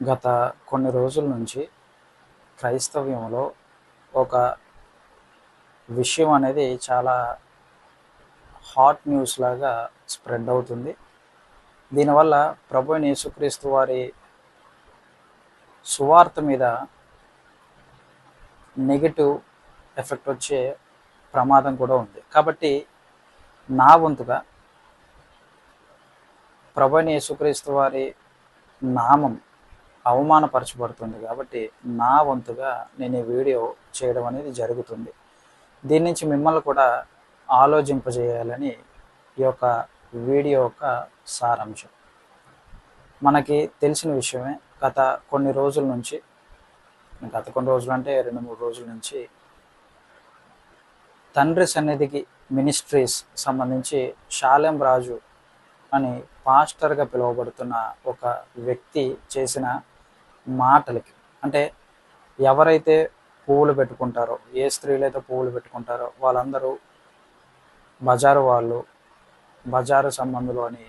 గత కొన్ని రోజుల నుంచి క్రైస్తవ్యంలో ఒక విషయం అనేది చాలా హాట్ న్యూస్ లాగా స్ప్రెడ్ అవుతుంది. దీనివల్ల ప్రభు యేసుక్రీస్తు వారి సువార్త మీద నెగిటివ్ ఎఫెక్ట్ వచ్చే ప్రమాదం కూడా ఉంది. కాబట్టి నా వంతుగా ప్రభు యేసుక్రీస్తు వారి నామం అవమానపరచబడుతుంది కాబట్టి నా వంతుగా నేను ఈ వీడియో చేయడం అనేది జరుగుతుంది. దీని నుంచి మిమ్మల్ని కూడా ఆలోచింపజేయాలని ఈ యొక్క వీడియో యొక్క సారాంశం. మనకి తెలిసిన విషయమే గత కొన్ని రోజుల నుంచి గత కొన్ని రోజులు అంటే రెండు మూడు రోజుల నుంచి తండ్రి సన్నిధికి మినిస్ట్రీస్ సంబంధించి షాలెం రాజు అని పాస్టర్గా పిలువబడుతున్న ఒక వ్యక్తి చేసిన మాటలకి. అంటే ఎవరైతే పువ్వులు పెట్టుకుంటారో ఏ స్త్రీలైతే పువ్వులు పెట్టుకుంటారో వాళ్ళందరూ బజారు వాళ్ళు బజారు సంబంధులు అని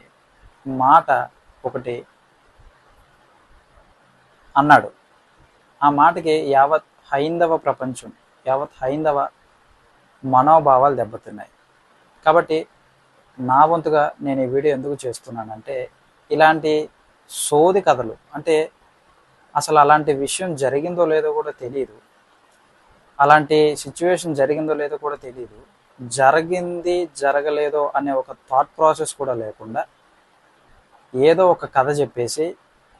మాట ఒకటి అన్నాడు. ఆ మాటకి యావత్ హైందవ ప్రపంచం యావత్ హైందవ మనోభావాలు దెబ్బతిన్నాయి. కాబట్టి నా వంతుగా నేను ఈ వీడియో ఎందుకు చేస్తున్నానంటే ఇలాంటి సోది కథలు అంటే అసలు అలాంటి విషయం జరిగిందో లేదో కూడా తెలియదు అలాంటి సిచ్యువేషన్ జరిగిందో లేదో కూడా తెలియదు జరిగింది జరగలేదో అనే ఒక థాట్ ప్రాసెస్ కూడా లేకుండా ఏదో ఒక కథ చెప్పేసి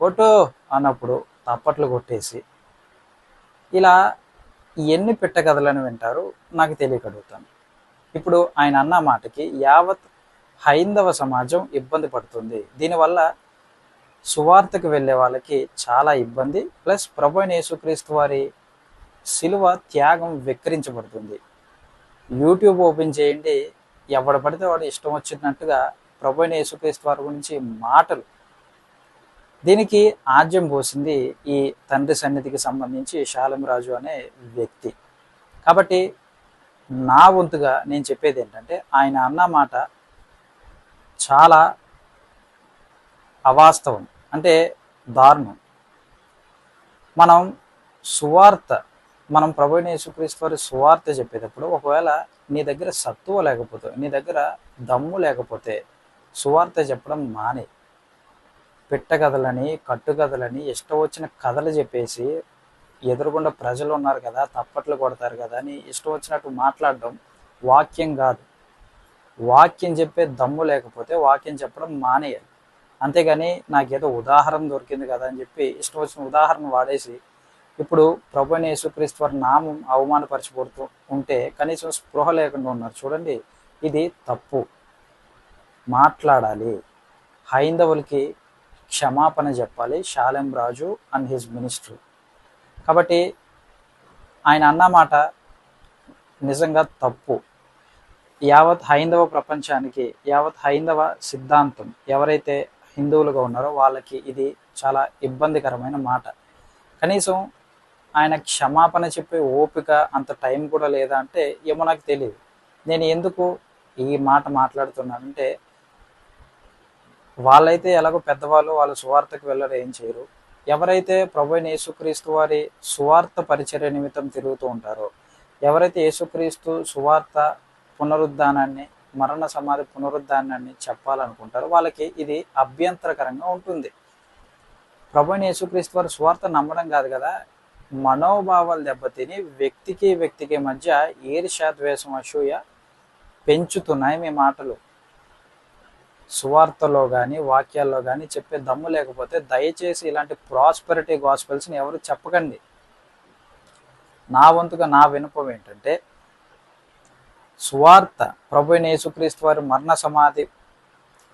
కొట్టు అన్నప్పుడు తప్పట్లు కొట్టేసి ఇలా ఎన్ని పిట్ట కథలను వింటారు నాకు తెలియకడుగుతాను. ఇప్పుడు ఆయన అన్న మాటకి యావత్ హైందవ సమాజం ఇబ్బంది పడుతుంది. దీనివల్ల సువార్తకు వెళ్ళే వాళ్ళకి చాలా ఇబ్బంది. ప్లస్ ప్రభు యేసుక్రీస్తు వారి శిలువ త్యాగం వెక్కిరించబడుతుంది. యూట్యూబ్ ఓపెన్ చేయండి. ఎవడు పడితే వాడు ఇష్టం వచ్చినట్టుగా ప్రభు యేసుక్రీస్తు వారి గురించి మాటలు. దీనికి ఆద్యం పోసింది ఈ తండ్రి సన్నిధికి సంబంధించి శాలం రాజు అనే వ్యక్తి. కాబట్టి నా వంతుగా నేను చెప్పేది ఏంటంటే ఆయన అన్న మాట చాలా అవాస్తవం. అంటే దారుణం. మనం సువార్త మనం ప్రభుణ యేసుక్రీస్తు వారి సువార్త చెప్పేటప్పుడు ఒకవేళ నీ దగ్గర సత్తువ లేకపోతే నీ దగ్గర దమ్ము లేకపోతే సువార్త చెప్పడం మానే. పిట్టగదలని కట్టుగదలని ఇష్టం వచ్చిన కథలు చెప్పేసి ఎదురుగుండా ప్రజలు ఉన్నారు కదా తప్పట్లు కొడతారు కదా అని ఇష్టం వచ్చినట్టు మాట్లాడడం వాక్యం కాదు. వాక్యం చెప్పే దమ్ము లేకపోతే వాక్యం చెప్పడం మానేయాలి. అంతేగాని నాకేదో ఉదాహరణ దొరికింది కదా అని చెప్పి ఇష్టం వచ్చిన ఉదాహరణ వాడేసి ఇప్పుడు ప్రభు అయిన యేసుక్రీస్తు వారి నామం అవమానపరచబడుతూ ఉంటే కనీసం స్పృహ లేకుండా ఉన్నారు. చూడండి ఇది తప్పు. మాట్లాడాలి. హైందవులకి క్షమాపణ చెప్పాలి. Shalem Raju and his ministry. కాబట్టి ఆయన అన్నమాట నిజంగా తప్పు. యావత్ హైందవ ప్రపంచానికి యావత్ హైందవ సిద్ధాంతం ఎవరైతే హిందువులుగా ఉన్నారో వాళ్ళకి ఇది చాలా ఇబ్బందికరమైన మాట. కనీసం ఆయన క్షమాపణ చెప్పే ఓపిక అంత టైం కూడా లేదా అంటే ఏమో నాకు తెలియదు నేను ఎందుకు ఈ మాట మాట్లాడుతున్నానంటే వాళ్ళైతే ఎలాగో పెద్దవాళ్ళు వాళ్ళు సువార్తకు వెళ్ళరు ఏం చేయరు. ఎవరైతే ప్రభు యేసుక్రీస్తు వారి సువార్త పరిచర్య నిమిత్తం తిరుగుతూ ఉంటారో ఎవరైతే యేసుక్రీస్తు సువార్త పునరుద్ధానాన్ని మరణ సమాధి పునరుద్ధానాన్ని చెప్పాలనుకుంటారు వాళ్ళకి ఇది అభ్యంతరకరంగా ఉంటుంది. ప్రభుని యేసుక్రీస్తు వారి స్వార్థ నమ్మడం కాదు కదా? మనోభావాలు దెబ్బతిని వ్యక్తికి వ్యక్తికి మధ్య ఈర్ష్యాద్వేషం అసూయ పెంచుతున్నాయి మీ మాటలు. సువార్తలో కానీ వాక్యాల్లో కానీ చెప్పే దమ్ము లేకపోతే దయచేసి ఇలాంటి ప్రాస్పెరిటీ గాస్పెల్స్ని ఎవరు చెప్పకండి. నా వంతుగా నా వినపం ఏంటంటే సువార్త ప్రభు అయిన యేసుక్రీస్తు వారి మరణ సమాధి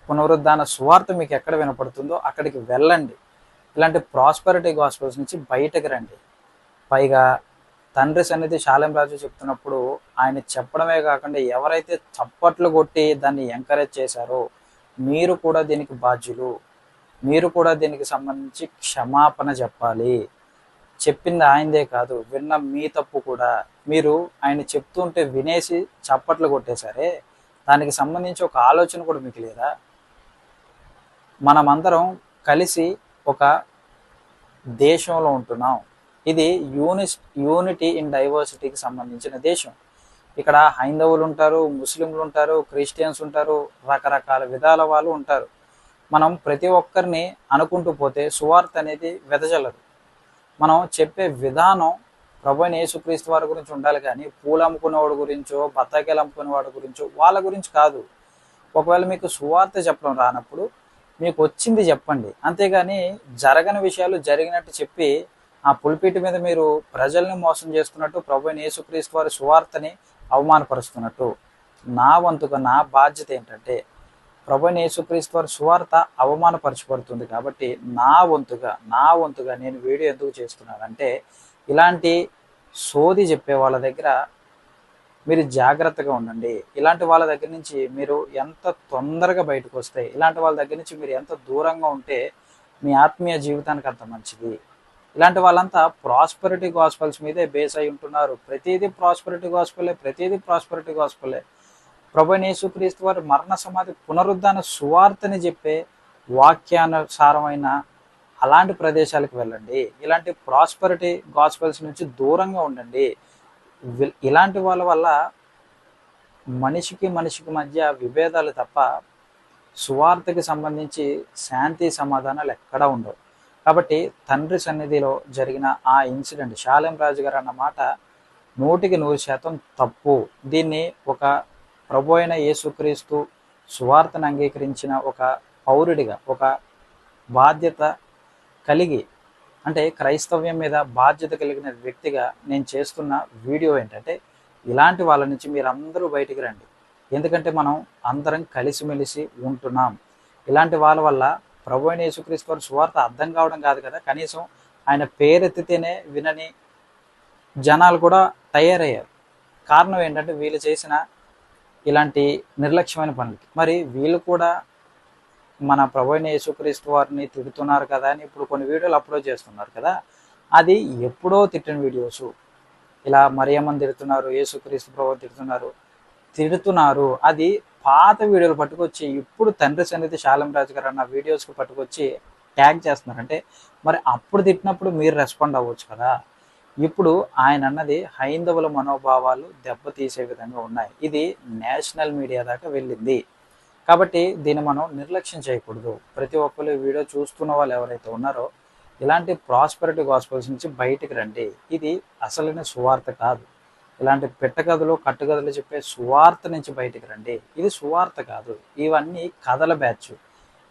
పునరుద్ధాన సువార్త మీకు ఎక్కడ వినపడుతుందో అక్కడికి వెళ్ళండి. ఇలాంటి ప్రాస్పెరిటీ గాస్పల్స్ నుంచి బయటకు రండి. పైగా తండ్రి సన్నిధి శాలెం రాజు చెప్తున్నప్పుడు ఆయన చెప్పడమే కాకుండా ఎవరైతే చప్పట్లు కొట్టి దాన్ని ఎంకరేజ్ చేశారో మీరు కూడా దీనికి బాధ్యులు. మీరు కూడా దీనికి సంబంధించి క్షమాపణ చెప్పాలి. చెప్పింది ఆయనదే కాదు విన్న మీ తప్పు కూడా. మీరు ఆయన చెప్తుంటే వినేసి చప్పట్లు కొట్టేశారే. దానికి సంబంధించి ఒక ఆలోచన కూడా మీకు లేదా? మనమందరం కలిసి ఒక దేశంలో ఉంటున్నాం. ఇది యూనిస్ యూనిటీ ఇన్ డైవర్సిటీకి సంబంధించిన దేశం. ఇక్కడ హైందవులు ఉంటారు ముస్లింలు ఉంటారు క్రిస్టియన్స్ ఉంటారు రకరకాల విధాల వాళ్ళు ఉంటారు. మనం ప్రతి ఒక్కరిని అనుకుంటూ పోతే సువార్త అనేది వెదజల్లదు. మనం చెప్పే విధానం ప్రభుని యేసుక్రీస్తు వారి గురించి ఉండాలి కానీ పూలు అమ్ముకునేవాడి గురించో బత్తాకాయలు అమ్ముకునేవాడి గురించో వాళ్ళ గురించి కాదు. ఒకవేళ మీకు సువార్త చెప్పడం రానప్పుడు మీకు వచ్చింది చెప్పండి. అంతేగాని జరగని విషయాలు జరిగినట్టు చెప్పి ఆ పులిపీటి మీద మీరు ప్రజల్ని మోసం చేస్తున్నట్టు ప్రభుని యేసుక్రీస్తు వారి సువార్తని అవమానపరుస్తున్నట్టు. నా వంతుగా నా బాధ్యత ఏంటంటే ప్రభు యేసుక్రీస్తు వారి సువార్త అవమానపరచబడుతుంది కాబట్టి నా వంతుగా నా వంతుగా నేను వీడియో ఎందుకు చేస్తున్నానంటే ఇలాంటి సోది చెప్పే వాళ్ళ దగ్గర మీరు జాగ్రత్తగా ఉండండి. ఇలాంటి వాళ్ళ దగ్గర నుంచి మీరు ఎంత తొందరగా బయటకు వస్తే ఇలాంటి వాళ్ళ దగ్గర నుంచి మీరు ఎంత దూరంగా ఉంటే మీ ఆత్మీయ జీవితానికి అంత మంచిది. ఇలాంటి వాళ్ళంతా ప్రాస్పరిటీ గాస్పల్స్ మీదే బేస్ అయి ఉంటున్నారు. ప్రతిదీ ప్రాస్పరిటీ గాస్పలే ప్రతిదీ ప్రాస్పరిటీ గాస్పలే ప్రభు యేసుక్రీస్తు వారి మరణ సమాధి పునరుద్ధాన సువార్తని చెప్పే వాక్యానుసారమైన అలాంటి ప్రదేశాలకు వెళ్ళండి. ఇలాంటి ప్రాస్పరిటీ గాస్పల్స్ నుంచి దూరంగా ఉండండి. ఇలాంటి వాళ్ళ వల్ల మనిషికి మనిషికి మధ్య విభేదాలు తప్ప సువార్తకి సంబంధించి శాంతి సమాధానాలు ఎక్కడా ఉండవు. కాబట్టి తండ్రి సన్నిధిలో జరిగిన ఆ ఇన్సిడెంట్ శాలెం రాజు గారు అన్న మాట నూటికి నూరు శాతం తప్పు. దీన్ని ఒక ప్రభు అయిన యేసుక్రీస్తు సువార్తను అంగీకరించిన ఒక పౌరుడిగా ఒక బాధ్యత కలిగి అంటే క్రైస్తవ్యం మీద బాధ్యత కలిగిన వ్యక్తిగా నేను చేస్తున్న వీడియో ఏంటంటే ఇలాంటి వాళ్ళ నుంచి మీరు అందరూ బయటికి రండి. ఎందుకంటే మనం అందరం కలిసిమెలిసి ఉంటున్నాం. ఇలాంటి వాళ్ళ వల్ల ప్రభు అయిన యేసుక్రీస్తు వారి సువార్త అర్థం కావడం కాదు కదా. కనీసం ఆయన పేరెత్తితేనే వినని జనాలు కూడా తయారయ్యారు. కారణం ఏంటంటే వీళ్ళు చేసిన ఇలాంటి నిర్లక్ష్యమైన పనులకి మరి వీళ్ళు కూడా మన ప్రభుని యేసుక్రీస్తు వారిని తిడుతున్నారు కదా అని ఇప్పుడు కొన్ని వీడియోలు అప్లోడ్ చేస్తున్నారు కదా అది ఎప్పుడో తిట్టిన వీడియోస్. ఇలా మరియమ్మని తిడుతున్నారు యేసుక్రీస్తు ప్రభు తిడుతున్నారు తిడుతున్నారు. అది పాత వీడియోలు పట్టుకొచ్చి ఇప్పుడు తండ్రి సన్నిధి శాలం రాజు గారు అన్న వీడియోస్కి పట్టుకొచ్చి ట్యాగ్ చేస్తున్నారు. అంటే మరి అప్పుడు తిట్టినప్పుడు మీరు రెస్పాండ్ అవ్వచ్చు కదా? ఇప్పుడు ఆయన అన్నది హైందవుల మనోభావాలు దెబ్బతీసే విధంగా ఉన్నాయి. ఇది నేషనల్ మీడియా దాకా వెళ్ళింది. కాబట్టి దీన్ని మనం నిర్లక్ష్యం చేయకూడదు. ప్రతి ఒక్కరు ఈ వీడియో చూస్తున్న వాళ్ళు ఎవరైతే ఉన్నారో ఇలాంటి ప్రాస్పెరిటీ గాస్పల్స్ నుంచి బయటికి రండి. ఇది అసలైన సువార్త కాదు. ఇలాంటి పెట్టగదులు కట్టుగదులు చెప్పే సువార్త నుంచి బయటికి రండి. ఇది సువార్త కాదు. ఇవన్నీ కథల బ్యాచ్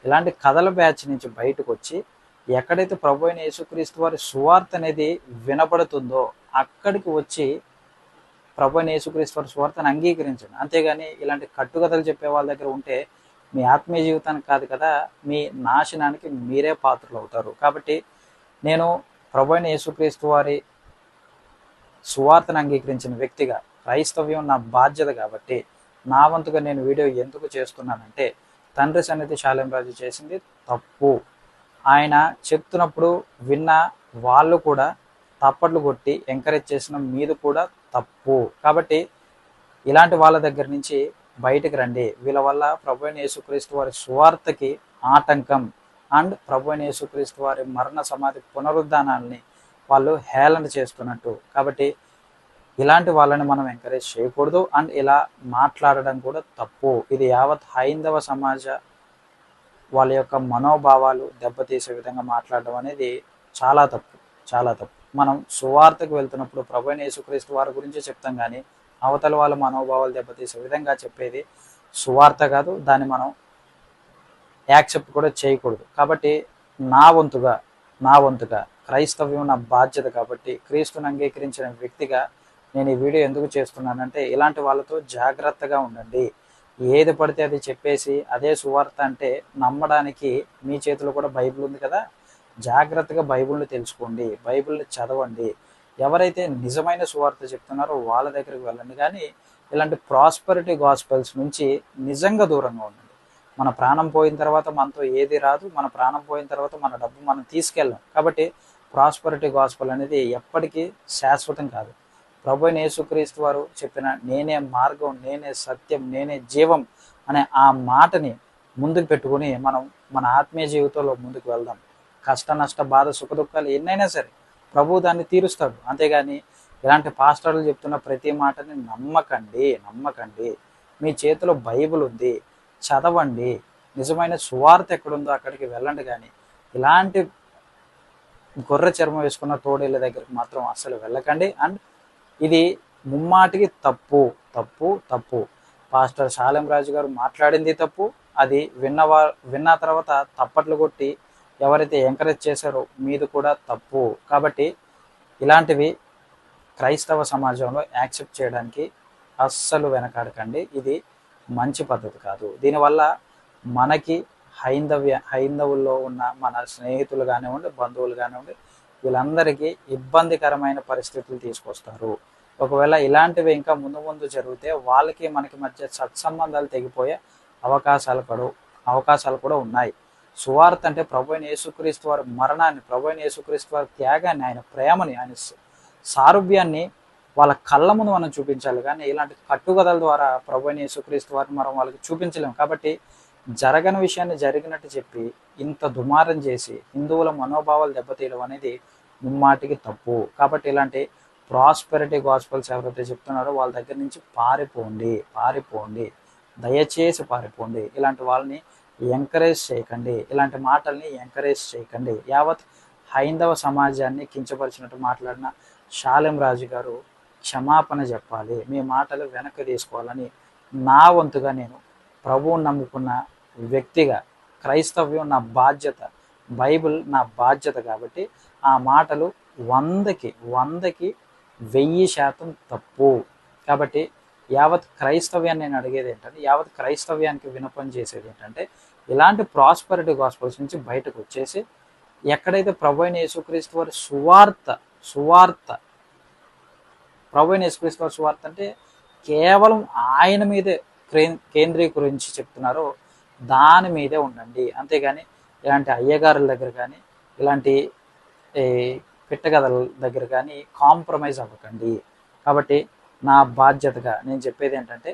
ఇలాంటి కథల బ్యాచ్ నుంచి బయటకు వచ్చి ఎక్కడైతే ప్రభు అయిన యేసుక్రీస్తు వారి సువార్త అనేది వినపడుతుందో అక్కడికి వచ్చి ప్రభు అయిన యేసుక్రీస్తు వారి సువార్తను అంగీకరించండి. అంతేగాని ఇలాంటి కట్టుకథలు చెప్పే వాళ్ళ దగ్గర ఉంటే మీ ఆత్మీయ జీవితానికి కాదు కదా మీ నాశనానికి మీరే పాత్రలు అవుతారు. కాబట్టి నేను ప్రభు అయిన యేసుక్రీస్తు వారి సువార్తను అంగీకరించిన వ్యక్తిగా క్రైస్తవ్యం నా బాధ్యత కాబట్టి నా వంతుగా నేను వీడియో ఎందుకు చేస్తున్నానంటే తండ్రి సన్నిధి శాలెం రాజు చేసింది తప్పు. ఆయన చెప్తున్నప్పుడు విన్న వాళ్ళు కూడా తప్పట్లు కొట్టి ఎంకరేజ్ చేసిన మీది కూడా తప్పు. కాబట్టి ఇలాంటి వాళ్ళ దగ్గర నుంచి బయటకు రండి. వీళ్ళ వల్ల ప్రభు యేసుక్రీస్తు వారి సువార్తకి ఆటంకం. అండ్ ప్రభు యేసుక్రీస్తు వారి మరణ సమాధి పునరుద్ధానాల్ని వాళ్ళు హేళన చేస్తున్నట్టు. కాబట్టి ఇలాంటి వాళ్ళని మనం ఎంకరేజ్ చేయకూడదు. అండ్ ఇలా మాట్లాడడం కూడా తప్పు. ఇది యావత్ హైందవ సమాజ వాళ్ళ యొక్క మనోభావాలు దెబ్బతీసే విధంగా మాట్లాడడం అనేది చాలా తప్పు చాలా తప్పు. మనం సువార్తకు వెళ్తున్నప్పుడు ప్రభు యేసుక్రీస్తు వారి గురించి చెప్తాం కానీ అవతల వాళ్ళ మనోభావాలు దెబ్బతీసే విధంగా చెప్పేది సువార్త కాదు దాన్ని మనం యాక్సెప్ట్ కూడా చేయకూడదు. కాబట్టి నా వంతుగా నా వంతుగా క్రైస్తవ్యం నా బాధ్యత కాబట్టి క్రీస్తుని అంగీకరించిన వ్యక్తిగా నేను ఈ వీడియో ఎందుకు చేస్తున్నానంటే ఇలాంటి వాళ్ళతో జాగ్రత్తగా ఉండండి. ఏది పడితే అది చెప్పేసి అదే సువార్త అంటే నమ్మడానికి మీ చేతిలో కూడా బైబిల్ ఉంది కదా? జాగ్రత్తగా బైబిల్ని తెలుసుకోండి బైబిల్ని చదవండి. ఎవరైతే నిజమైన సువార్త చెప్తున్నారో వాళ్ళ దగ్గరికి వెళ్ళండి. కానీ ఇలాంటి ప్రాస్పరిటీ గాస్పెల్స్ నుంచి నిజంగా దూరంగా ఉండండి. మన ప్రాణం పోయిన తర్వాత మనతో ఏది రాదు మన ప్రాణం పోయిన తర్వాత మన డబ్బు మనం తీసుకెళ్ళాం. కాబట్టి ప్రాస్పరిటీ గాస్పల్ అనేది ఎప్పటికీ శాశ్వతం కాదు. ప్రభు యేసుక్రీస్తు వారు చెప్పిన నేనే మార్గం నేనే సత్యం నేనే జీవం అనే ఆ మాటని ముందుకు పెట్టుకుని మనం మన ఆత్మీయ జీవితంలో ముందుకు వెళ్దాం. కష్ట నష్ట బాధ సుఖ దుఃఖాలు ఎన్నైనా సరే ప్రభు దాన్ని తీరుస్తాడు. అంతేగాని ఇలాంటి పాస్టర్లు చెప్తున్న ప్రతి మాటని నమ్మకండి నమ్మకండి. మీ చేతిలో బైబిల్ ఉంది చదవండి. నిజమైన సువార్త ఎక్కడుందో అక్కడికి వెళ్ళండి కానీ ఇలాంటి గొర్రె చర్మం వేసుకున్న తోడేళ్ళ దగ్గరికి మాత్రం అస్సలు వెళ్ళకండి. అండ్ ఇది ముమ్మాటికి తప్పు తప్పు తప్పు. పాస్టర్ సాలెం రాజు గారు మాట్లాడింది తప్పు అది విన్నవా విన్న తర్వాత తప్పట్లు కొట్టి ఎవరైతే ఎంకరేజ్ చేశారో మీది కూడా తప్పు. కాబట్టి ఇలాంటివి క్రైస్తవ సమాజంలో యాక్సెప్ట్ చేయడానికి అస్సలు వెనకాడకండి. ఇది మంచి పద్ధతి కాదు. దీనివల్ల మనకి హైందవ్య హైందవుల్లో ఉన్న మన స్నేహితులు కానివ్వండి బంధువులు కానివ్వండి వీళ్ళందరికీ ఇబ్బందికరమైన పరిస్థితులు తీసుకొస్తారు. ఒకవేళ ఇలాంటివి ఇంకా ముందు ముందు జరిగితే వాళ్ళకి మనకి మధ్య సత్సంబంధాలు తెగిపోయే అవకాశాలు కూడా అవకాశాలు కూడా ఉన్నాయి. సువార్త అంటే ప్రభు యేసుక్రీస్తు వారి మరణాన్ని ప్రభు యేసుక్రీస్తు వారి త్యాగాన్ని ఆయన ప్రేమని ఆయన సారూప్యాన్ని వాళ్ళ కళ్ళ ముందు మనం చూపించాలి. కానీ ఇలాంటి కట్టుకథల ద్వారా ప్రభు యేసుక్రీస్తు వారిని మనం వాళ్ళకి చూపించలేము కాబట్టి జరగని విషయాన్ని జరిగినట్టు చెప్పి ఇంత దుమారం చేసి హిందువుల మనోభావాలు దెబ్బతీయడం అనేది ముమ్మాటికి తప్పు. కాబట్టి ఇలాంటి ప్రాస్పెరిటీ గాస్పల్స్ ఎవరైతే చెప్తున్నారో వాళ్ళ దగ్గర నుంచి పారిపోండి పారిపోండి. దయచేసి పారిపోండి. ఇలాంటి వాళ్ళని ఎంకరేజ్ చేయకండి. ఇలాంటి మాటల్ని ఎంకరేజ్ చేయకండి. యావత్ హైందవ సమాజాన్ని కించపరిచినట్టు మాట్లాడిన షాలెం రాజు గారు క్షమాపణ చెప్పాలి. మీ మాటలు వెనక్కి తీసుకోవాలని నా వంతుగా నేను ప్రభువుని నమ్ముకున్న వ్యక్తిగా క్రైస్తవ్యం నా బాధ్యత బైబిల్ నా బాధ్యత కాబట్టి ఆ మాటలు వందకి వందకి వెయ్యి శాతం తప్పు. కాబట్టి యావత్ క్రైస్తవ్యాన్ని నేను అడిగేది ఏంటంటే యావత్ క్రైస్తవ్యానికి వినపం చేసేది ఏంటంటే ఇలాంటి ప్రాస్పరిటీ గాస్పల్స్ నుంచి బయటకు వచ్చేసి ఎక్కడైతే ప్రభు యేసుక్రీస్తు వారి సువార్త సువార్త ప్రభు యేసుక్రీస్తు వారి సువార్త అంటే కేవలం ఆయన మీదే కేంద్రీకరించి చెప్తున్నారో దాని మీదే ఉండండి. అంతేగాని ఇలాంటి అయ్యగారుల దగ్గర కానీ ఇలాంటి ఈ పిట్టగదల దగ్గర కానీ కాంప్రమైజ్ అవ్వకండి. కాబట్టి నా బాధ్యతగా నేను చెప్పేది ఏంటంటే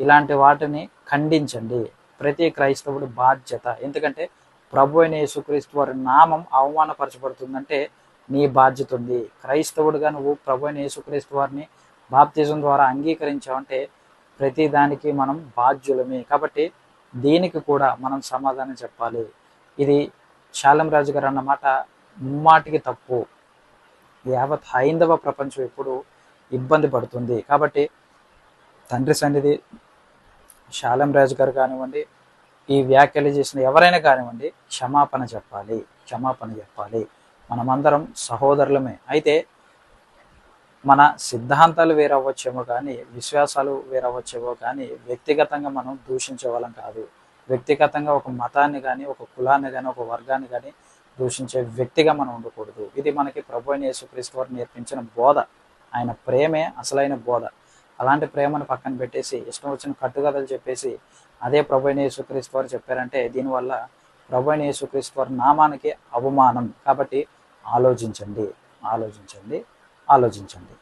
ఇలాంటి వాటిని ఖండించండి. ప్రతి క్రైస్తవుడు బాధ్యత. ఎందుకంటే ప్రభు అయిన యేసుక్రీస్తు వారి నామం అవమానపరచబడుతుందంటే నీ బాధ్యత ఉంది. క్రైస్తవుడుగా నువ్వు ప్రభు అయిన యేసుక్రీస్తు వారిని బాప్తిజం ద్వారా అంగీకరించావంటే ప్రతి దానికి మనం బాధ్యులమే. కాబట్టి దీనికి కూడా మనం సమాధానం చెప్పాలి. ఇది శాలం రాజు గారు అన్నమాట ముమ్మాటికి తప్పు. యావత్ హైందవ ప్రపంచం ఎప్పుడు ఇబ్బంది పడుతుంది. కాబట్టి తండ్రి సన్నిధి శాలం రాజు గారు కానివ్వండి ఈ వ్యాఖ్యలు చేసిన ఎవరైనా కానివ్వండి క్షమాపణ చెప్పాలి క్షమాపణ చెప్పాలి. మనమందరం సహోదరులమే. అయితే మన సిద్ధాంతాలు వేరవ్వచ్చేమో కానీ విశ్వాసాలు వేరవ్వచ్చేమో కానీ వ్యక్తిగతంగా మనం దూషించే వాళ్ళం కాదు. వ్యక్తిగతంగా ఒక మతాన్ని కానీ ఒక కులాన్ని కానీ ఒక వర్గాన్ని కానీ దూషించే వ్యక్తిగా మనం ఉండకూడదు. ఇది మనకి ప్రభు అయిన యేసుక్రీస్తు వారు నేర్పించిన బోధ. ఆయన ప్రేమే అసలైన బోధ. అలాంటి ప్రేమను పక్కన పెట్టేసి ఇష్టం వచ్చిన కట్టుకథలు చెప్పేసి అదే ప్రభు అయిన యేసుక్రీస్తు వారు చెప్పారంటే దీనివల్ల ప్రభు అయిన యేసుక్రీస్తు వారి నామానికి అవమానం. కాబట్టి ఆలోచించండి. ఆలోచించండి. ఆలోచించండి.